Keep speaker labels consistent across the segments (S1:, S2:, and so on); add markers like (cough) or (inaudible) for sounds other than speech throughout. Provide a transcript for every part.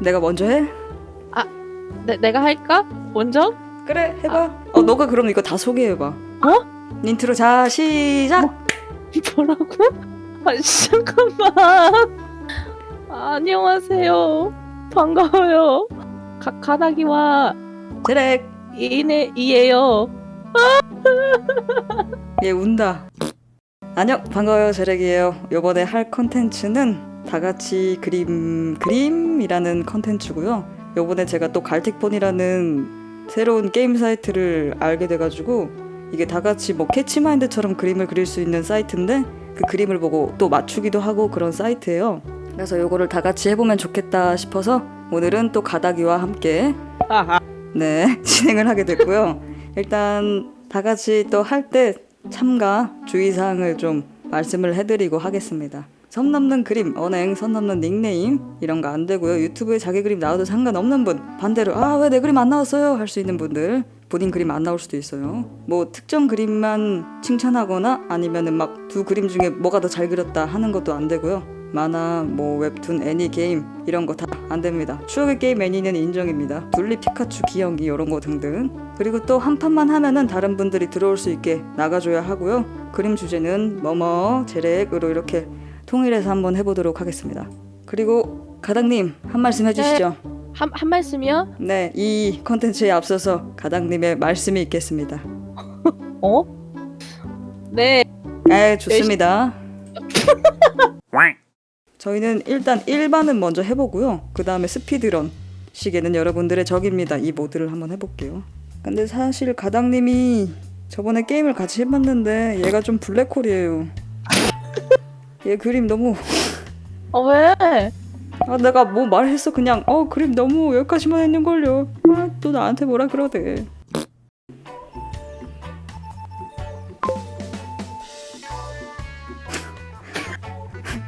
S1: 내가 먼저 해?
S2: 내, 내가 할까? 먼저?
S1: 그래 해봐 어 너가 그럼 이거 다 소개해봐
S2: 어?
S1: 인트로 자 시작
S2: 뭐라고? (laughs) 아 잠깐만. 아, 안녕하세요. 반가워요. 가, 가닥이와
S1: 제렉
S2: 이네 이에요. (laughs)
S1: 얘 운다 안녕 반가워요 제렉이에요 요번에 할 컨텐츠는 다 같이 그림 그림이라는 컨텐츠고요 요번에 제가 또 갈틱폰이라는 새로운 게임 사이트를 알게 돼가지고 이게 다 같이 뭐 캐치마인드처럼 그림을 그릴 수 있는 사이트인데 그 그림을 보고 또 맞추기도 하고 그런 사이트예요 그래서 요거를 다 같이 해보면 좋겠다 싶어서 오늘은 또 가닥이와 함께. 네, (laughs) 진행을 하게 됐고요. 일단 다 같이 또 할 때 참가 주의사항을 좀 말씀을 해드리고 하겠습니다. 선 넘는 그림, 언행, 선 넘는 닉네임 이런 거 안 되고요. 유튜브에 자기 그림 나와도 상관없는 분, 반대로 아 왜 내 그림 안 나왔어요 할 수 있는 분들, 본인 그림 안 나올 수도 있어요. 뭐 특정 그림만 칭찬하거나 아니면은 막 두 그림 중에 뭐가 더 잘 그렸다 하는 것도 안 되고요. 만화, 뭐 웹툰, 애니 게임 이런 거 다 안 됩니다. 추억의 게임 애니는 인정입니다. 둘리 피카츄 기영이 이런 거 등등. 그리고 또 한 판만 하면은 다른 분들이 들어올 수 있게 나가줘야 하고요. 그림 주제는 뭐뭐 제렉으로 이렇게 통일해서 한번 해보도록 하겠습니다. 그리고 가닥님 한 말씀 해주시죠.
S2: 한, 한 말씀이요?
S1: 네, 이 컨텐츠에 앞서서 가닥님의 말씀이 있겠습니다. (laughs)
S2: 어? 네.
S1: 네, 좋습니다. (laughs) 저희는 일단 일반은 먼저 해보고요. 그 다음에 스피드런 시계는 여러분들의 적입니다. 이 모드를 한번 해볼게요. 근데 사실 가닥님이 저번에 게임을 같이 해봤는데 얘가 좀 블랙홀이에요. 얘 그림 너무
S2: 어 왜?
S1: 아 내가 뭐 말했어 그냥 어 그림 너무 여기까지만 했는걸요. 아또 나한테 뭐라 그러대. (laughs)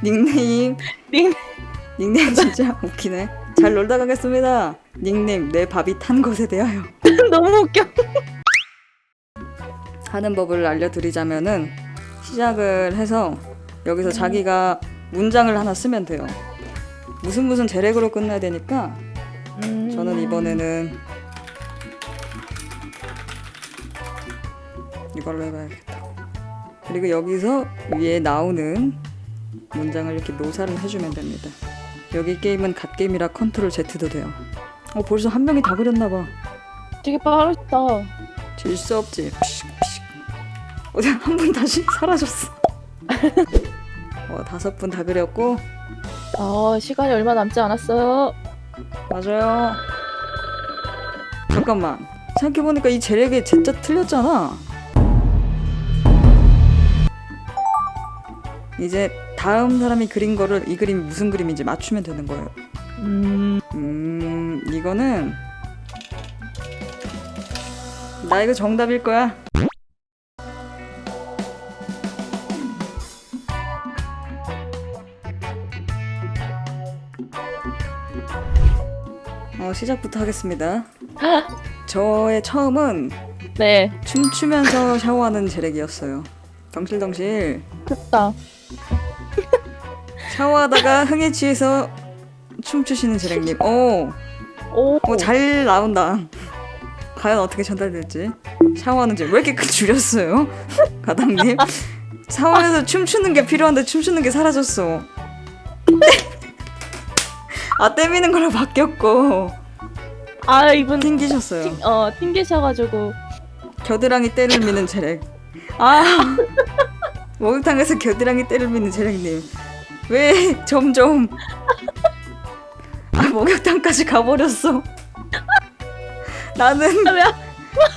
S1: 닉네임
S2: 닉-
S1: 닉네임 진짜 (laughs) 웃기네. 잘 놀다 가겠습니다. 닉네임 내 밥이 탄 것에 대하여 (laughs)
S2: 너무 웃겨.
S1: 하는 법을 알려드리자면은 시작을 해서 여기서 자기가 문장을 하나 쓰면 돼요. 무슨 무슨 제렉으로 끝나야 되니까
S2: 음.
S1: 저는 이번에는 이걸로 해봐야겠다. 그리고 여기서 위에 나오는 문장을 이렇게 묘사를 해주면 됩니다. 여기 게임은 갓게임이라 컨트롤 Z도 돼요. 어 벌써 한 명이 다 그렸나 봐.
S2: 되게 빠르다.
S1: 질 수 없지. 어디 한 분 다시 사라졌어. (laughs) 어 다섯 분 다 그렸고
S2: 아 시간이 얼마 남지 않았어요.
S1: 맞아요. 잠깐만. 생각해보니까 이 제렉의 제자 틀렸잖아. 이제 다음 사람이 그린 거를 이 그림이 무슨 그림인지 맞추면 되는 거예요.
S2: 음.
S1: 음, 이거는 나 이거 정답일 거야. 어, 시작부터 하겠습니다. 저의 처음은
S2: 네.
S1: 춤추면서 샤워하는 제렉이었어요. 덩실덩실
S2: 됐다. (laughs)
S1: 샤워하다가 흥에 취해서 춤추시는 제렉님. 오,
S2: 오.
S1: 오, 잘 나온다. 과연 어떻게 전달될지. 샤워하는 제왜 이렇게 그 (laughs) 줄였어요? (laughs) 가당님. 샤워에서 춤추는 게 필요한데 춤추는 게 사라졌어. 아 때미는 걸로 바뀌었고
S2: 아 이분
S1: 튕기셨어요.
S2: 튕, 어 튕기셔가지고
S1: 겨드랑이 때를 미는 제렉. 아 (laughs) 목욕탕에서 겨드랑이 때를 미는 제렉님. 왜 점점 아 목욕탕까지 가버렸어. 나는
S2: 아, 왜?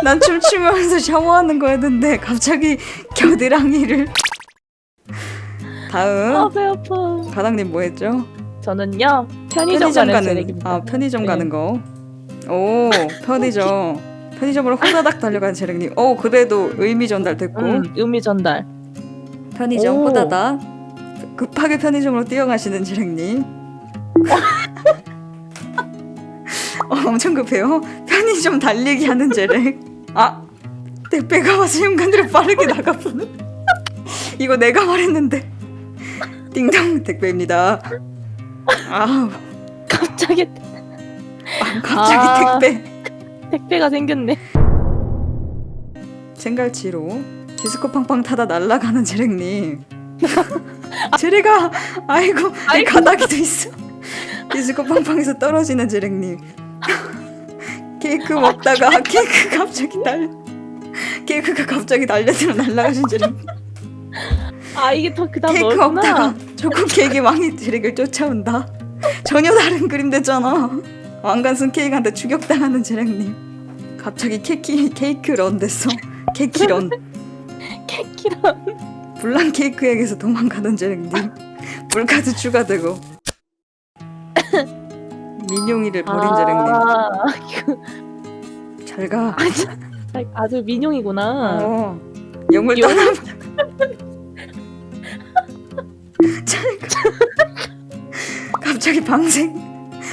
S1: 난 춤추면서 샤워하는 거였는데 갑자기 겨드랑이를. 다음
S2: 아배 아파.
S1: 가당님 뭐 했죠?
S2: 저는요 편의점, 가는 제렉입니다.
S1: 아 편의점
S2: 네.
S1: 가는 거. 오 편의점. 편의점으로 호다닥 달려가는 제렉님. 오 그래도 의미 전달됐고.
S2: 음, 의미 전달.
S1: 편의점
S2: 오.
S1: 호다닥 급하게 편의점으로 뛰어가시는 지랭님 (laughs) 어, 엄청 급해요 편의점 달리기 하는 제렉 아 택배가 와서 현관으로 빠르게 나가보는 (laughs) 이거 내가 말했는데 띵동 택배입니다 아
S2: 갑자기
S1: 갑자기
S2: 아.
S1: 택배
S2: 택배가 생겼네.
S1: 생갈치로 디스코 팡팡 타다 날아가는 제렉님 제레가 (laughs) 아이고 내
S2: 아이고.
S1: 가닥이도 있어 디스코 팡팡에서 떨어지는 제렉님 케이크 먹다가 케이크 갑자기 날 케이크가 갑자기 날려들어 날아가신 제렉님
S2: 아 이게 더 그다음
S1: 케이크
S2: 너구나.
S1: 먹다가 초코 케이크 왕이 제렉을 쫓아온다 전혀 다른 그림 됐잖아 왕관순 케이크한테 추격당하는 제렉님. 갑자기 케이크 케이크 런 됐어. 케이크 런.
S2: 케키랑
S1: 블랑 케이크에게서 도망가는 제렉님. 불카드 추가되고. 민용이를 버린
S2: 아,
S1: 잘가.
S2: 아주 민용이구나.
S1: 어 영을
S2: 영-
S1: 떠나 (laughs) 잘가. 갑자기 방생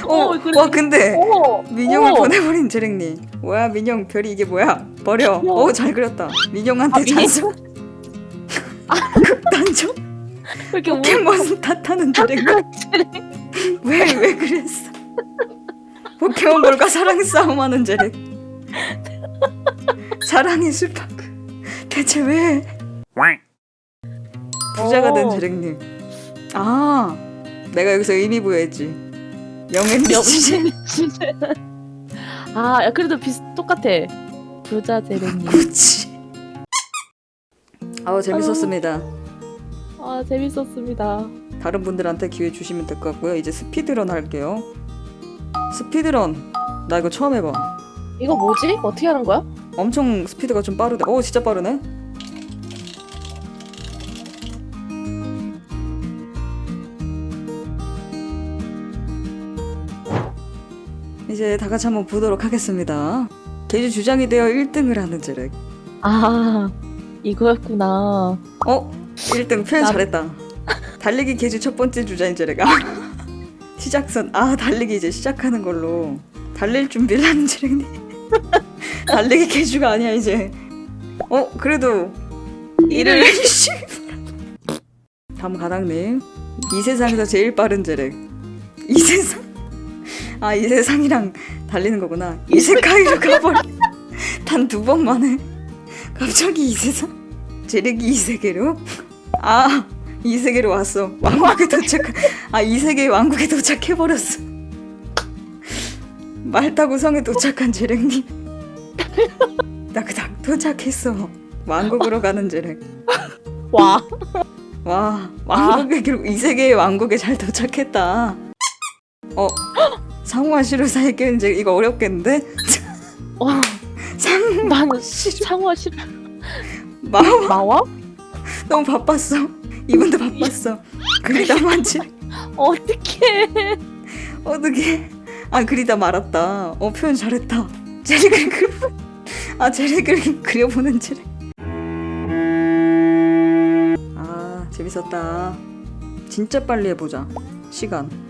S1: 어,
S2: 어, 그래.
S1: 와 근데
S2: 오,
S1: 민용을
S2: 오.
S1: 보내버린 제렉님 뭐야 민용 별이 이게 뭐야 버려. 어잘 그렸다 민용한테
S2: 아, 민-
S1: 잔소 극단적
S2: 왜 이렇게 우-
S1: 포켓몬 탓하는 제렉님 (laughs) 왜왜 그랬어? 포켓몬볼과 사랑 싸움하는 제렉. 사랑의 술파크. 대체 왜 부자가 된
S2: 어.
S1: 제렉님? 아, 내가 여기서 의미 부여했지. 영앤리치.
S2: 영신 (laughs) 아, 야, 그래도 비슷 똑같아. 부자 제레님.
S1: 구치. 아우 재밌었습니다.
S2: 아, 재밌었습니다.
S1: 다른 분들한테 기회 주시면 될 것 같고요. 이제 스피드런 할게요. 스피드런. 나 이거 처음 해봐.
S2: 이거 뭐지? 어떻게 하는 거야?
S1: 엄청 스피드가 좀 빠르다. 오, 진짜 빠르네. 이제 다 같이 한번 보도록 하겠습니다. 개주 주장이 되어 1등을 하는 제렉.
S2: 아, 이거였구나.
S1: 어? 1등 표현
S2: 나-
S1: 잘했다. 달리기 개주 첫 번째 주자인 제렉. 아, (laughs) 시작선. 아, 달리기 이제 시작하는 걸로. 달릴 준비를 하는 제렉님. (laughs) 달리기 개주가 아니야, 이제. 어, 그래도 일을 해주시. (laughs) 다음 가닥님. 이 세상에서 제일 빠른 제렉. 이 세상? 아, 이 세상이랑 달리는 거구나. 이세카이로 가버려. (laughs) (laughs) 단 두 번 만에. (laughs) 갑자기 이 세상? 제렉이 이 세계로? 아, 이 세계로 왔어. 왕국에 도착. 아, 이 세계의 왕국에 도착해 버렸어. 말 타고 성에 도착한 제렉님. 딱딱 도착했어. 왕국으로 가는 제렉.
S2: 와.
S1: 와, 왕국에 결국 이 세계의 왕국에 잘 도착했다. 어, 상호와 시로 사이 껴 이제 이거 어렵겠는데?
S2: 와.
S1: 상
S2: 나는 상어 씨
S1: 마음
S2: 나와?
S1: 너무 바빴어. 이분도 바빴어. 그리다 만지
S2: 어떡해.
S1: 어떻게? 아 그리다 말았다. 어 표현 잘했다. 제렉을 그려. 아 제렉을 그려보는 제렉. 아 재밌었다. 진짜 빨리 해보자. 시간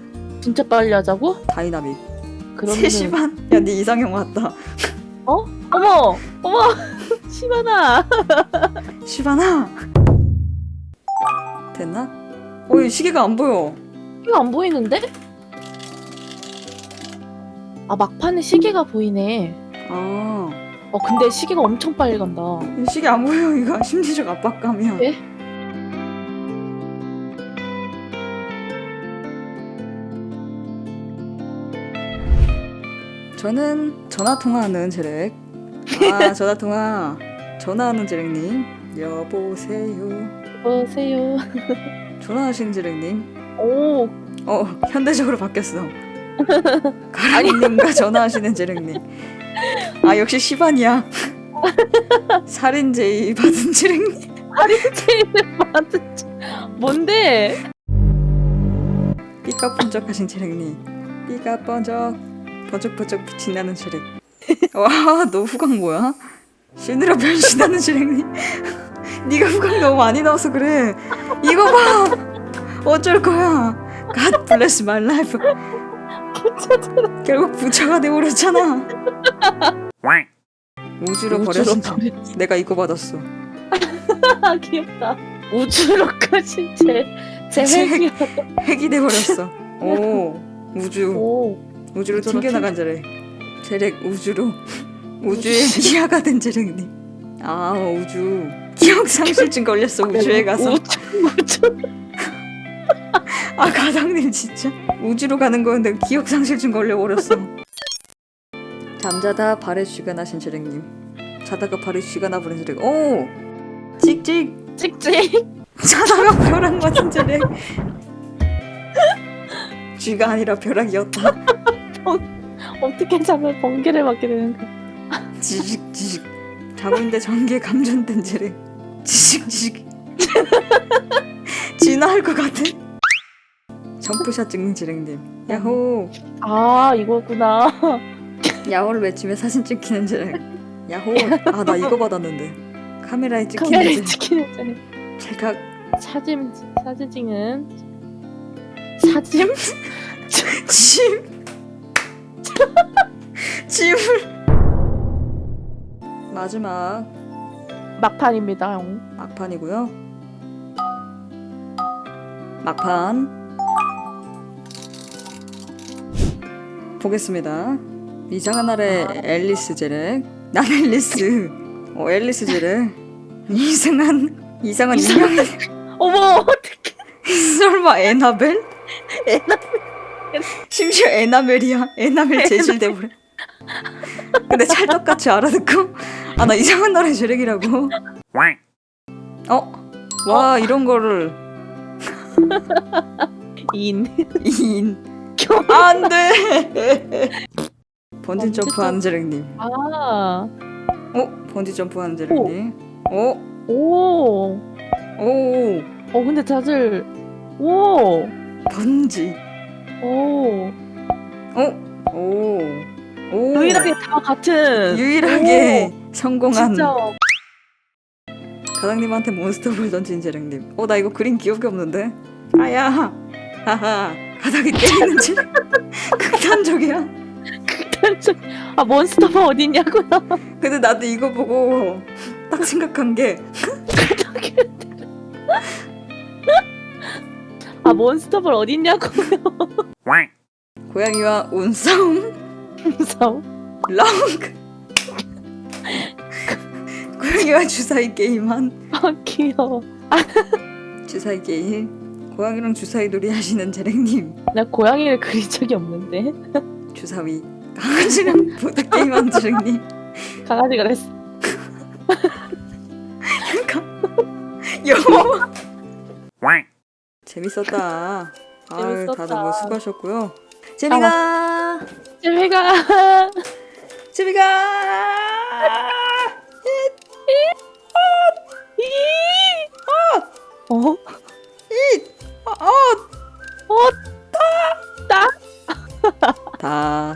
S2: 진짜 빨리 하자고?
S1: 다이나믹.
S2: 그러면은
S1: 3시 반. 야 네 이상형 왔다.
S2: 어머. 어머. (laughs) 시바나.
S1: 시바나. 됐나? 어이 시계가 안 보여.
S2: 이거 안 보이는데? 아, 막판에 시계가 보이네.
S1: 아.
S2: 어, 근데 시계가 엄청 빨리 간다.
S1: 이 시계 안 보여 이거 심리적 압박감이야.
S2: 네?
S1: 저는 전화 통화하는 제렉. 아 (laughs) 전화 통화. 전화하는 제렉님. 여보세요.
S2: 보세요.
S1: 전화하시는 제렉님.
S2: 오,
S1: 어 현대적으로 바뀌었어. (laughs) 가랑님과 전화하시는 제렉님. 아 역시 시반이야. (laughs) 살인 제의 받은 제렉님.
S2: 하리체인을 받은 지- 뭔데?
S1: 삐까번쩍하신 제렉님. 삐까번쩍. 번쩍번쩍 빛이 나는 제렉. 와너 후광 뭐야? 신으로 변신하는 제렉님. 네가 후광 너무 많이 넣어서 그래. 이거 봐. 어쩔 거야. God bless my life. 결국 부처가 되어버렸잖아. 우주로
S2: 버렸어.
S1: 내가 이거 받았어. (laughs)
S2: 아, 귀엽다. 우주로까지 제,
S1: 제제
S2: 핵이야.
S1: 핵이 돼버렸어. 오 우주
S2: 오,
S1: 우주로
S2: 우주로
S1: 튕겨나간 자래. 제렉 우주로 우주에 이하가 된 제렉님. 아 우주 기억 상실증 걸렸어 우주에 가서.
S2: 우주 우주.
S1: 아 가장님 진짜 우주로 가는 거였는데 기억 상실증 걸려 버렸어. 잠자다 발에 쥐가 나신 제렉님. 자다가 발에 쥐가 나버린 제렉. 오 찍찍
S2: 찍찍.
S1: 자다가 벼락 맞은 제렉. 쥐가 아니라 벼락이었다.
S2: 어떻게 잠을 번개를 맞게 되는 거야?
S1: 지직 지직 자고 있는데 전기에 감전된 제렉. 지직 지직 진화할 것 같아. 점프샷 찍는 제렉님. 야호.
S2: 아 이거구나.
S1: 야호를 외치며 사진 찍히는 제렉. 야호. 아 나 이거 받았는데. 카메라에 찍히는
S2: 카메라에. 찍히는 쟤네.
S1: 제가
S2: 사진 사진 찍는 사진 (laughs)
S1: 짐. (laughs) 짐을. 마지막
S2: 막판입니다. 형.
S1: 막판이고요. 막판 보겠습니다. 이상한 날의 앨리스 제렉. 난 앨리스. 어 앨리스 제렉. (laughs) 이상한 이상한 인형. (laughs)
S2: 어머 어떡해.
S1: 설마 에나벨? 심지어 에나멜이야. 에나멜 (laughs) 재질대보래. 근데 찰떡같이 알아듣고 아 나 이상한 나라의 제렉이라고. 어? 와 이런 거를 인인
S2: 겨.
S1: 안돼. 번지 점프 제렉님.
S2: 아.
S1: 어? 번지 점프 하는 제렉님. 어?
S2: 오.
S1: 오.
S2: 어 근데 다들 오.
S1: 번지.
S2: 오.
S1: 어? 오. 오.
S2: 유일하게 다 같은.
S1: 유일하게
S2: 오,
S1: 성공한
S2: 진짜.
S1: 가장님한테 몬스터볼 던진 제렉님. 어 나 이거 그린 기억이 없는데. 아야. 하하. 가닥이 때리는 제렉. 극단적이야.
S2: 아 몬스터가 어딨냐고요.
S1: 근데 나도 이거 보고 딱 생각한 게
S2: 아 몬스터볼 어딨냐고요.
S1: 고양이와 온싸움?
S2: 무서워.
S1: 랑크. 고양이와 주사위 게임한?
S2: 아 귀여워.
S1: 주사위 게임? 고양이랑 주사위 놀이 하시는 제렉님.
S2: 나 고양이를 그린 적이 없는데.
S1: 주사위. 강아지랑 (laughs) 보드 게임한 제렉님.
S2: 강아지가 그랬어.
S1: 여보 재밌었다 아유
S2: 재밌었다.
S1: 다들 뭐 수고하셨고요 재미가
S2: 재미가
S1: 재미가
S2: 어?
S1: 어, 어,
S2: 어? 따?
S1: 다